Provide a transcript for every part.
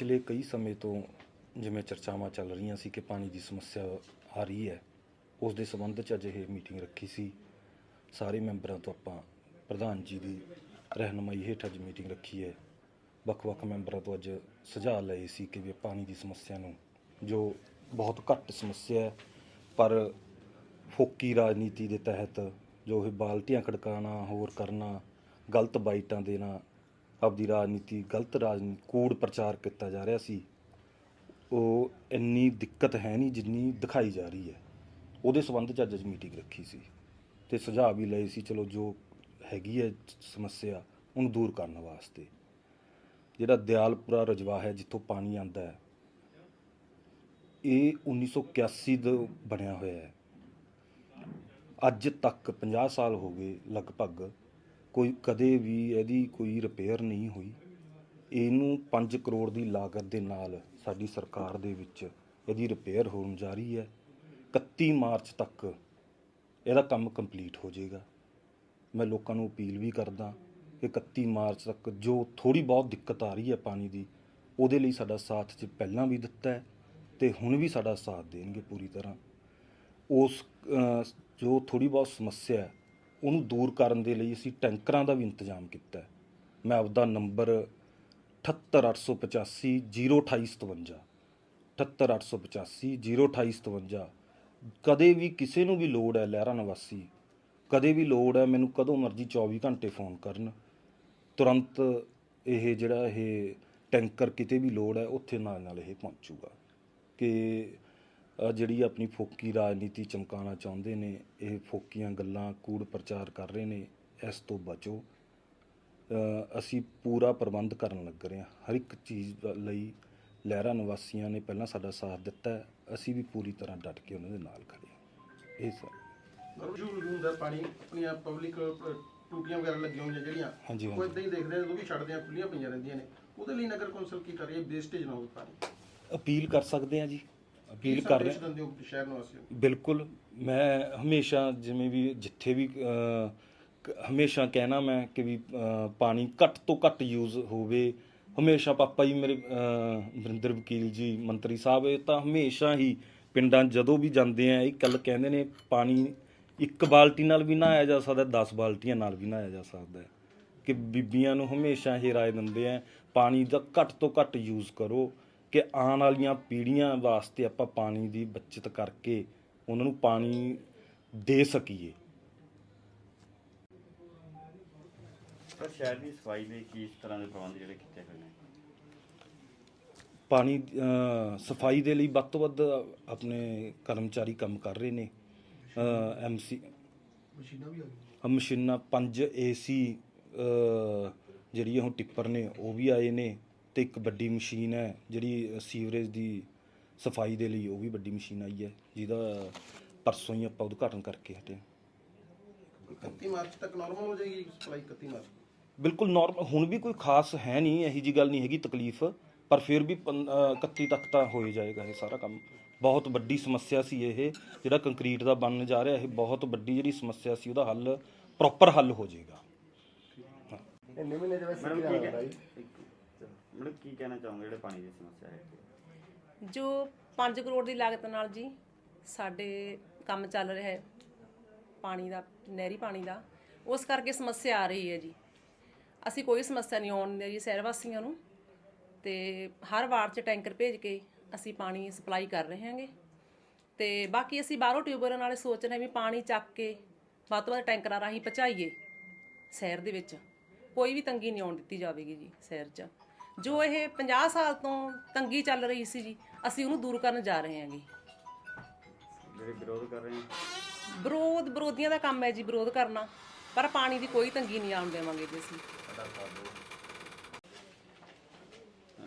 ਪਿਛਲੇ ਕਈ ਸਮੇਂ ਤੋਂ ਜਿਵੇਂ ਚਰਚਾਵਾਂ ਚੱਲ ਰਹੀਆਂ ਸੀ ਕਿ ਪਾਣੀ ਦੀ ਸਮੱਸਿਆ ਆ ਰਹੀ ਹੈ, ਉਸ ਦੇ ਸੰਬੰਧ 'ਚ ਅੱਜ ਇਹ ਮੀਟਿੰਗ ਰੱਖੀ ਸੀ। ਸਾਰੇ ਮੈਂਬਰਾਂ ਤੋਂ ਆਪਾਂ ਪ੍ਰਧਾਨ ਜੀ ਦੀ ਰਹਿਨੁਮਾਈ ਹੇਠ ਅੱਜ ਮੀਟਿੰਗ ਰੱਖੀ ਹੈ। ਵੱਖ-ਵੱਖ ਮੈਂਬਰਾਂ ਤੋਂ ਅੱਜ ਸੁਝਾਅ ਲਏ ਸੀ ਕਿ ਵੀ ਪਾਣੀ ਦੀ ਸਮੱਸਿਆ ਨੂੰ, ਜੋ ਬਹੁਤ ਘੱਟ ਸਮੱਸਿਆ ਹੈ, ਪਰ ਫੋਕੀ ਰਾਜਨੀਤੀ ਦੇ ਤਹਿਤ ਜੋ ਇਹ ਬਾਲਟੀਆਂ ਖੜਕਾਉਣਾ, ਹੋਰ ਕਰਨਾ, ਗਲਤ ਬਾਈਟਾਂ ਦੇਣਾ ਆਪਦੀ ਰਾਜਨੀਤੀ, ਗਲਤ ਰਾਜਨੀਤੀ, ਕੂੜ ਪ੍ਰਚਾਰ ਕੀਤਾ ਜਾ ਰਿਹਾ ਸੀ। ਉਹ ਇੰਨੀ ਦਿੱਕਤ ਹੈ ਨਹੀਂ ਜਿੰਨੀ ਦਿਖਾਈ ਜਾ ਰਹੀ ਹੈ। ਉਹਦੇ ਸੰਬੰਧ ਚ ਅੱਜ ਅੱਜ ਮੀਟਿੰਗ ਰੱਖੀ ਸੀ ਤੇ ਸੁਝਾਅ ਵੀ ਲਏ ਸੀ, ਚਲੋ ਜੋ ਹੈਗੀ ਹੈ ਸਮੱਸਿਆ, ਉਹਨੂੰ ਦੂਰ ਕਰਨ ਵਾਸਤੇ। ਜਿਹੜਾ ਦਿਆਲਪੁਰਾ ਰਜਵਾ ਹੈ, ਜਿੱਥੋਂ ਪਾਣੀ ਆਂਦਾ ਹੈ, ਇਹ 1981 ਦਾ ਬਣਿਆ ਹੋਇਆ ਹੈ। ਅੱਜ ਤੱਕ 50 ਸਾਲ ਹੋ ਗਏ, ਲਗਭਗ ਕੋਈ ਕਦੇ ਵੀ ਇਹਦੀ ਕੋਈ ਰਿਪੇਅਰ ਨਹੀਂ ਹੋਈ। ਇਹਨੂੰ 5 ਕਰੋੜ ਦੀ ਲਾਗਤ ਦੇ ਨਾਲ ਸਾਡੀ ਸਰਕਾਰ ਦੇ ਵਿੱਚ ਇਹਦੀ ਰਿਪੇਅਰ ਹੋਣ ਜਾ ਰਹੀ ਹੈ। 31 ਮਾਰਚ ਤੱਕ ਇਹਦਾ ਕੰਮ ਕੰਪਲੀਟ ਹੋ ਜਾਏਗਾ। ਮੈਂ ਲੋਕਾਂ ਨੂੰ ਅਪੀਲ ਵੀ ਕਰਦਾ ਕਿ 31 ਮਾਰਚ ਤੱਕ ਜੋ ਥੋੜੀ ਬਹੁਤ ਦਿੱਕਤ ਆ ਰਹੀ ਹੈ ਪਾਣੀ ਦੀ, ਉਹਦੇ ਲਈ ਸਾਡਾ ਸਾਥ ਚ ਪਹਿਲਾਂ ਵੀ ਦਿੱਤਾ ਹੈ ਤੇ ਹੁਣ ਵੀ ਸਾਡਾ ਸਾਥ ਦੇਣਗੇ ਪੂਰੀ ਤਰ੍ਹਾਂ। ਉਸ ਜੋ ਥੋੜੀ ਬਹੁਤ ਸਮੱਸਿਆ ਹੈ ਉਹਨੂੰ ਦੂਰ ਕਰਨ ਦੇ ਲਈ ਅਸੀਂ ਟੈਂਕਰਾਂ ਦਾ ਵੀ ਇੰਤਜ਼ਾਮ ਕੀਤਾ ਮੈਂ ਆਪਦਾ ਨੰਬਰ 78885 02857 78885 02857 ਕਦੇ ਵੀ ਕਿਸੇ ਨੂੰ ਵੀ ਲੋੜ ਹੈ ਲਹਿਰਾ ਨਿਵਾਸੀ, ਕਦੇ ਵੀ ਲੋੜ ਹੈ ਮੈਨੂੰ ਕਦੋਂ ਮਰਜ਼ੀ 24 ਘੰਟੇ ਫੋਨ ਕਰਨ। ਤੁਰੰਤ ਇਹ ਜਿਹੜਾ ਇਹ ਟੈਂਕਰ ਕਿਤੇ ਵੀ ਲੋੜ ਹੈ, ਉੱਥੇ ਨਾਲ ਨਾਲ ਇਹ ਪਹੁੰਚੂਗਾ ਕਿ ਜਿਹੜੀ ਆਪਣੀ ਫੋਕੀ ਰਾਜਨੀਤੀ ਚਮਕਾਉਣਾ ਚਾਹੁੰਦੇ ਨੇ ਇਹ ਫੋਕੀਆਂ ਗੱਲਾਂ ਕੂੜ ਪ੍ਰਚਾਰ ਕਰ ਰਹੇ ਨੇ ਇਸ ਤੋਂ ਬਚੋ। ਅਸੀਂ ਪੂਰਾ ਪ੍ਰਬੰਧ ਕਰਨ ਲੱਗ ਰਹੇ ਹਾਂ। ਹਰ ਇੱਕ ਚੀਜ਼ ਦਾ ਲਈ ਲਹਿਰਾ ਨਿਵਾਸੀਆਂ ਨੇ ਪਹਿਲਾਂ ਸਾਡਾ ਸਾਥ ਦਿੱਤਾ ਅਸੀਂ ਵੀ ਪੂਰੀ ਤਰ੍ਹਾਂ ਡਟ ਕੇ ਉਹਨਾਂ ਦੇ ਨਾਲ ਖੜੇ ਹਾਂ। ਇਹ ਸਰ ਯੂਜ਼ ਹੁੰਦਾ ਪਾਣੀ ਆਪਣੀਆਂ ਪਬਲਿਕ ਟੂਟੀਆਂ ਵਗੈਰਾ ਲੱਗੀਆਂ ਹੋਈਆਂ ਜਿਹੜੀਆਂ ਉਹ। ਇਦਾਂ ਹੀ ਦੇਖਦੇ ਨੇ ਉਹ ਵੀ ਛੱਡਦੇ ਆ ਖੁੱਲੀਆਂ ਪਈਆਂ ਰਹਿੰਦੀਆਂ ਨੇ। ਉਹਦੇ ਲਈ ਨਗਰ ਕੌਂਸਲ ਕੀ ਕਰ ਰਹੀ ਹੈ? ਵੇਸਟੇਜ ਨਾ ਹੋਵੇ ਪਾਣੀ। ਅਪੀਲ ਕਰ ਸਕਦੇ ਹਾਂ ਜੀ। ਅਪੀਲ ਕਰ ਰਹੇ। ਦਿੰਦੇ ਹੋ ਸ਼ਹਿਰ ਨਿਵਾਸੀਆਂ ਨੂੰ? ਬਿਲਕੁਲ ਮੈਂ ਹਮੇਸ਼ਾ ਜਿਵੇਂ ਵੀ ਜਿੱਥੇ ਵੀ ਅ, ਕ- ਹਮੇਸ਼ਾ ਕਹਿਣਾ ਮੈਂ ਕਿ ਵੀ ਅ, ਪਾਣੀ ਘੱਟ ਤੋਂ ਘੱਟ ਯੂਜ਼ ਹੋਵੇ। ਹਮੇਸ਼ਾ ਪਾਪਾ ਜੀ ਮੇਰੇ ਅ, ਵਰਿੰਦਰ ਵਕੀਲ ਜੀ ਮੰਤਰੀ ਸਾਹਿਬ ਇਹ ਤਾਂ ਹਮੇਸ਼ਾ ਹੀ ਪਿੰਡਾਂ 'ਚ ਜਦੋਂ ਵੀ ਜਾਂਦੇ ਆ ਇਹ ਗੱਲ ਕਹਿੰਦੇ ਨੇ ਪਾਣੀ ਇੱਕ ਬਾਲਟੀ ਨਾਲ ਵੀ ਨਹਾਇਆ ਜਾ ਸਕਦਾ 10 ਬਾਲਟੀਆਂ ਨਾਲ ਵੀ ਨਹਾਇਆ ਜਾ ਸਕਦਾ। ਹੈ ਕਿ ਬੀਬੀਆਂ ਨੂੰ ਹਮੇਸ਼ਾ ਇਹ ਰਾਏ ਦਿੰਦੇ ਆ ਪਾਣੀ ਦਾ ਘੱਟ ਤੋਂ ਘੱਟ ਯੂਜ਼ ਕਰੋ। ਕਿ ਆਉਣ ਵਾਲੀਆਂ ਪੀੜ੍ਹੀਆਂ ਵਾਸਤੇ ਆਪਾਂ ਪਾਣੀ ਦੀ ਬਚਤ ਕਰਕੇ ਉਹਨਾਂ ਨੂੰ ਪਾਣੀ ਦੇ ਸਕੀਏ। ਪਰ ਸ਼ਹਿਰ ਦੀ ਸਫ਼ਾਈ ਲਈ ਕੀ ਇਸ ਤਰ੍ਹਾਂ ਦੇ ਪ੍ਰਬੰਧ ਜਿਹੜੇ ਕੀਤੇ ਹੋਏ ਨੇ? ਪਾਣੀ ਅ, ਸਫ਼ਾਈ ਦੇ ਲਈ ਵੱਧ ਤੋਂ ਵੱਧ ਆਪਣੇ ਕਰਮਚਾਰੀ ਕੰਮ ਕਰ ਰਹੇ ਨੇ। ਐਮਸੀ ਮਸ਼ੀਨਾਂ ਵੀ ਆ ਗਈਆਂ। ਮਸ਼ੀਨਾਂ ਪੰਜ ਏਸੀ ਜਿਹੜੀ ਹੁਣ ਟਿੱਪਰ ਨੇ ਉਹ ਵੀ ਆਏ ਨੇ। ਤੇ ਇੱਕ ਵੱਡੀ ਮਸ਼ੀਨ ਹੈ ਜਿਹੜੀ ਸੀਵਰੇਜ ਦੀ ਸਫ਼ਾਈ ਦੇ ਲਈ ਉਹ ਵੀ ਵੱਡੀ ਮਸ਼ੀਨ ਆਈ ਹੈ ਜਿਹਦਾ ਪਰਸੋਂ ਹੀ ਆਪਾਂ ਉਦਘਾਟਨ ਕਰਕੇ ਹਟੇ ਹਾਂ। 31 ਮਾਰਚ ਤੱਕ ਨਾਰਮਲ ਹੋ ਜਾਏਗੀ ਸਪਲਾਈ 31 ਮਾਰਚ? ਬਿਲਕੁਲ ਨਾਰਮਲ ਹੁਣ ਵੀ ਕੋਈ ਖਾਸ ਹੈ ਨਹੀਂ ਇਹੀ ਜੀ ਗੱਲ ਨਹੀਂ ਹੈਗੀ ਤਕਲੀਫ ਪਰ ਫਿਰ ਵੀ ਪੰ- ਅਹ 31 ਤੱਕ ਤਾਂ ਹੋ ਹੀ ਜਾਏਗਾ ਇਹ ਸਾਰਾ ਕੰਮ। ਬਹੁਤ ਵੱਡੀ ਸਮੱਸਿਆ ਸੀ ਇਹ ਜਿਹੜਾ ਕੰਕਰੀਟ ਦਾ ਬਣਨ ਜਾ ਰਿਹਾ ਇਹ ਬਹੁਤ ਵੱਡੀ ਜਿਹੜੀ ਸਮੱਸਿਆ ਸੀ ਉਹਦਾ ਹੱਲ ਪ੍ਰੋਪਰ ਹੱਲ ਹੋ ਜਾਏਗਾ। ਮੈਡਮ ਕੀ ਕਹਿ ਮੈਡਮ ਕੀ ਕਹਿਣਾ ਚਾਹੋਗੇ ਜਿਹੜੇ ਪਾਣੀ ਦੀ ਸਮੱਸਿਆ ਹੈ? ਜੋ 5 ਕਰੋੜ ਦੀ ਲਾਗਤ ਨਾਲ ਜੀ ਸਾਡੇ ਕੰਮ ਚੱਲ ਰਿਹਾ ਹੈ ਪਾਣੀ ਦਾ, ਨਹਿਰੀ ਪਾਣੀ ਦਾ, ਉਸ ਕਰਕੇ ਸਮੱਸਿਆ ਆ ਰਹੀ ਹੈ ਜੀ। ਅਸੀਂ ਕੋਈ ਸਮੱਸਿਆ ਨਹੀਂ ਆਉਣ ਦੇ ਜੀ ਸ਼ਹਿਰ ਵਾਸੀਆਂ ਨੂੰ ਤੇ ਹਰ ਵਾਰ ਚ ਟੈਂਕਰ ਭੇਜ ਕੇ ਅਸੀਂ ਪਾਣੀ ਸਪਲਾਈ ਕਰ ਰਹੇ ਹਾਂਗੇ। ਤੇ ਬਾਕੀ ਅਸੀਂ ਬਾਹਰੋਂ ਟਿਊਬਵੈੱਲਾਂ ਨਾਲੇ ਸੋਚ ਰਹੇ ਹਾਂ ਵੀ ਪਾਣੀ ਚੱਕ ਕੇ ਵੱਧ ਤੋਂ ਵੱਧ ਟੈਂਕਰਾਂ ਰਾਹੀਂ ਪਹੁੰਚਾਈਏ ਸ਼ਹਿਰ ਦੇ ਵਿੱਚ। ਕੋਈ ਵੀ ਤੰਗੀ ਨਹੀਂ ਆਉਣ ਦਿੱਤੀ ਜਾਵੇਗੀ ਜੀ ਸ਼ਹਿਰ 'ਚ। ਜੋ ਇਹ 50 ਸਾਲ ਤੋਂ ਤੰਗੀ ਚੱਲ ਰਹੀ ਸੀ ਜੀ ਅਸੀਂ ਉਹਨੂੰ ਦੂਰ ਕਰਨ ਜਾ ਰਹੇ ਹਾਂਗੇ। ਜਿਹੜੇ ਵਿਰੋਧ ਕਰ ਰਹੇ ਨੇ? ਵਿਰੋਧ ਵਿਰੋਧੀਆਂ ਦਾ ਕੰਮ ਹੈ ਜੀ ਵਿਰੋਧ ਕਰਨਾ। ਪਰ ਪਾਣੀ ਦੀ ਕੋਈ ਤੰਗੀ ਨਹੀਂ ਆਉਣ ਦੇਵਾਂਗੇ ਜੀ ਅਸੀਂ।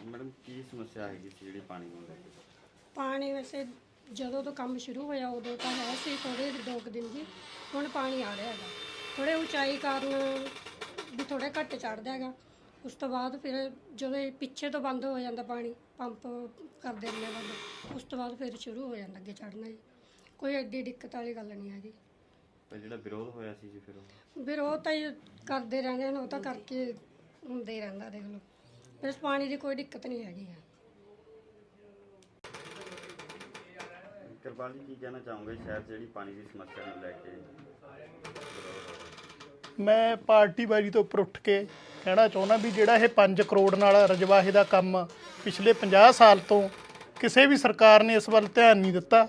ਮੈਡਮ ਕੀ ਸਮੱਸਿਆ ਹੈਗੀ ਸੀ ਜਿਹੜੀ ਪਾਣੀ ਨੂੰ ਲੈ ਕੇ? ਪਾਣੀ ਵੈਸੇ ਜਦੋਂ ਤੋਂ ਕੰਮ ਸ਼ੁਰੂ ਹੋਇਆ ਉਦੋਂ ਤਾਂ ਹੈ ਸੀ ਥੋੜੇ ਦੋ ਕੁ ਦਿਨ ਜੀ। ਹੁਣ ਪਾਣੀ ਆ ਰਿਹਾ ਹੈਗਾ। ਥੋੜੇ ਉਚਾਈ ਕਾਰਨ ਵੀ ਥੋੜਾ ਘੱਟ ਚੜਦਾ ਹੈਗਾ। ਉਸ ਤੋਂ ਬਾਅਦ ਫਿਰ ਜਦੋਂ ਇਹ ਪਿੱਛੇ ਤੋਂ ਬੰਦ ਹੋ ਜਾਂਦਾ ਪਾਣੀ ਪੰਪ ਕਰ ਦਿੰਦੇ ਆ ਬੰਦ ਉਸ ਤੋਂ ਬਾਅਦ ਫਿਰ ਸ਼ੁਰੂ ਹੋ ਜਾਂਦਾ ਅੱਗੇ ਚੜ੍ਹਨਾ ਜੀ। ਕੋਈ ਐਡੀ ਦਿੱਕਤ ਵਾਲੀ ਗੱਲ ਨਹੀਂ ਹੈਗੀ। ਤਾਂ ਜਿਹੜਾ ਵਿਰੋਧ ਹੋਇਆ ਸੀ ਜੀ ਫਿਰ ਵਿਰੋਧ ਤਾਂ ਇਹ ਕਰਦੇ ਰਹਿੰਦੇ ਹਨ ਉਹ ਤਾਂ ਕਰਕੇ ਹੁੰਦੇ ਰਹਿੰਦਾ ਦੇਖ ਲਓ। ਇਸ ਪਾਣੀ ਦੀ ਕੋਈ ਦਿੱਕਤ ਨਹੀਂ ਹੈਗੀ ਹੈ। ਕਿਰਪਾਲ ਜੀ ਕੀ ਕਹਿਣਾ ਚਾਹੋਗੇ ਸ਼ਹਿਰ ਜਿਹੜੀ ਪਾਣੀ ਦੀ ਸਮੱਸਿਆ ਨੂੰ ਲੈ ਕੇ? ਮੈਂ ਪਾਰਟੀ ਬਾਜੀ ਤੋਂ ਉੱਪਰ ਉੱਠ ਕੇ ਕਹਿਣਾ ਚਾਹੁੰਦਾ ਵੀ ਜਿਹੜਾ ਇਹ 5 ਕਰੋੜ ਨਾਲ ਰਜਵਾਹੇ ਦਾ ਕੰਮ ਪਿਛਲੇ 50 ਸਾਲ ਤੋਂ ਕਿਸੇ ਵੀ ਸਰਕਾਰ ਨੇ ਇਸ ਵੱਲ ਧਿਆਨ ਨਹੀਂ ਦਿੱਤਾ।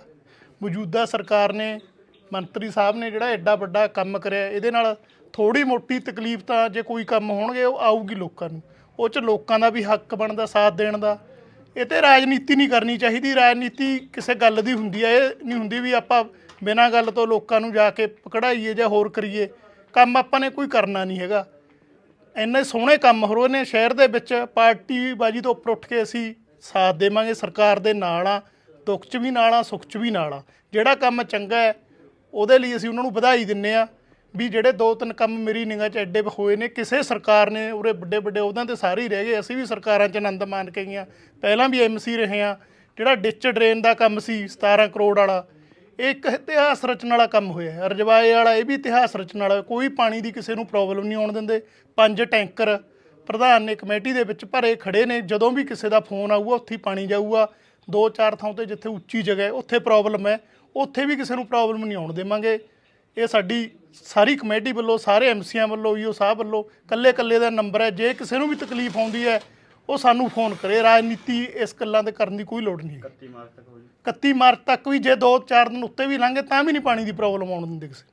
ਮੌਜੂਦਾ ਸਰਕਾਰ ਨੇ, ਮੰਤਰੀ ਸਾਹਿਬ ਨੇ ਜਿਹੜਾ ਐਡਾ ਵੱਡਾ ਕੰਮ ਕਰਿਆ, ਇਹਦੇ ਨਾਲ ਥੋੜੀ ਮੋਟੀ ਤਕਲੀਫ ਤਾਂ ਜੇ ਕੋਈ ਕੰਮ ਹੋਣਗੇ, ਉਹ ਆਊਗੀ ਲੋਕਾਂ ਨੂੰ। ਉਹ ਚ ਲੋਕਾਂ ਦਾ ਵੀ ਹੱਕ ਬਣਦਾ, ਸਾਥ ਦੇਣ ਦਾ। ਇਹ ਤੇ ਰਾਜਨੀਤੀ ਨਹੀਂ ਕਰਨੀ ਚਾਹੀਦੀ। ਰਾਜਨੀਤੀ ਕਿਸੇ ਗੱਲ ਦੀ ਹੁੰਦੀ ਹੈ ਇਹ ਨਹੀਂ ਹੁੰਦੀ ਵੀ ਆਪਾਂ ਬਿਨਾਂ ਗੱਲ ਤੋਂ ਲੋਕਾਂ ਨੂੰ ਜਾ ਕੇ ਪਕੜਾਈਏ ਜਾਂ ਹੋਰ ਕਰੀਏ। ਕੰਮ ਆਪਾਂ ਨੇ ਕੋਈ ਕਰਨਾ ਨਹੀਂ ਹੈਗਾ। ਇੰਨੇ ਸੋਹਣੇ ਕੰਮ ਹੋ ਰਹੇ ਨੇ ਸ਼ਹਿਰ ਦੇ ਵਿੱਚ ਪਾਰਟੀ ਬਾਜੀ ਤੋਂ ਉੱਪਰ ਉੱਠ ਕੇ ਅਸੀਂ ਸਾਥ ਦੇਵਾਂਗੇ, ਸਰਕਾਰ ਦੇ ਨਾਲ ਆ, ਦੁੱਖ 'ਚ ਵੀ ਨਾਲ ਆ, ਸੁੱਖ 'ਚ ਵੀ ਨਾਲ ਆ। ਜਿਹੜਾ ਕੰਮ ਚੰਗਾ ਹੈ, ਉਹਦੇ ਲਈ ਅਸੀਂ ਉਹਨਾਂ ਨੂੰ ਵਧਾਈ ਦਿੰਨੇ ਆ ਵੀ ਜਿਹੜੇ ਦੋ ਤਿੰਨ ਕੰਮ ਮੇਰੀ ਨਿਗਾਹ 'ਚ ਐਡੇ ਹੋਏ ਨੇ, ਕਿਸੇ ਸਰਕਾਰ ਨੇ ਉਰੇ ਵੱਡੇ ਵੱਡੇ ਉਹਦਾਂ ਤੇ ਸਾਰੇ ਹੀ ਰਹਿ ਗਏ, ਅਸੀਂ ਵੀ ਸਰਕਾਰਾਂ 'ਚ ਆਨੰਦ ਮਾਣ ਕੇ ਗਈਆਂ ਪਹਿਲਾਂ ਵੀ ਐਮਸੀ ਰਹੇ ਆ, ਜਿਹੜਾ ਡਿਚ ਡਰੇਨ ਦਾ ਕੰਮ ਸੀ 17 ਕਰੋੜ ਵਾਲਾ ਇਹ ਇੱਕ ਇਤਿਹਾਸ ਰਚਣ ਵਾਲਾ ਕੰਮ ਹੋਇਆ ਹੈ। ਰਜਵਾਏ ਵਾਲਾ ਇਹ ਵੀ ਇਤਿਹਾਸ ਰਚਣ ਵਾਲਾ ਕੋਈ ਪਾਣੀ ਦੀ ਕਿਸੇ ਨੂੰ ਪ੍ਰੋਬਲਮ ਨਹੀਂ ਆਉਣ ਦਿੰਦੇ। ਪੰਜ ਟੈਂਕਰ ਪ੍ਰਧਾਨ ਨੇ ਕਮੇਟੀ ਦੇ ਵਿੱਚ ਭਰੇ ਖੜੇ ਨੇ। ਜਦੋਂ ਵੀ ਕਿਸੇ ਦਾ ਫੋਨ ਆਊਗਾ, ਉੱਥੇ ਹੀ ਪਾਣੀ ਜਾਊਗਾ। ਦੋ ਚਾਰ ਥਾਂ ਤੇ ਜਿੱਥੇ ਉੱਚੀ ਜਗ੍ਹਾ ਹੈ, ਉੱਥੇ ਪ੍ਰੋਬਲਮ ਹੈ। ਉੱਥੇ ਵੀ ਕਿਸੇ ਨੂੰ ਪ੍ਰੋਬਲਮ ਨਹੀਂ ਆਉਣ ਦੇਵਾਂਗੇ। ਇਹ ਸਾਡੀ ਸਾਰੀ ਕਮੇਟੀ ਵੱਲੋਂ, ਸਾਰੇ ਐਮਸੀਆਂ ਵੱਲੋਂ, ਈਓ ਸਾਹਿਬ ਵੱਲੋਂ ਕੱਲੇ ਕੱਲੇ ਦਾ ਨੰਬਰ ਹੈ। ਜੇ ਕਿਸੇ ਨੂੰ ਵੀ ਤਕਲੀਫ ਆਉਂਦੀ ਹੈ ਉਹ ਸਾਨੂੰ ਫੋਨ ਕਰੇ ਰਾਜਨੀਤੀ ਇਸ ਗੱਲਾਂ ਤੇ ਕਰਨ ਦੀ ਕੋਈ ਲੋੜ ਨਹੀਂ ਹੈ 31 ਮਾਰਚ ਤੱਕ ਹੋ ਜੀ 31 ਮਾਰਚ ਤੱਕ ਵੀ ਜੇ 2-4 ਦਿਨ ਉੱਤੇ ਵੀ ਲੰਘੇ ਤਾਂ ਵੀ ਨਹੀਂ ਪਾਣੀ ਦੀ ਪ੍ਰੋਬਲਮ ਆਉਣ ਦਿੰਦੇ ਕਿਸੇ।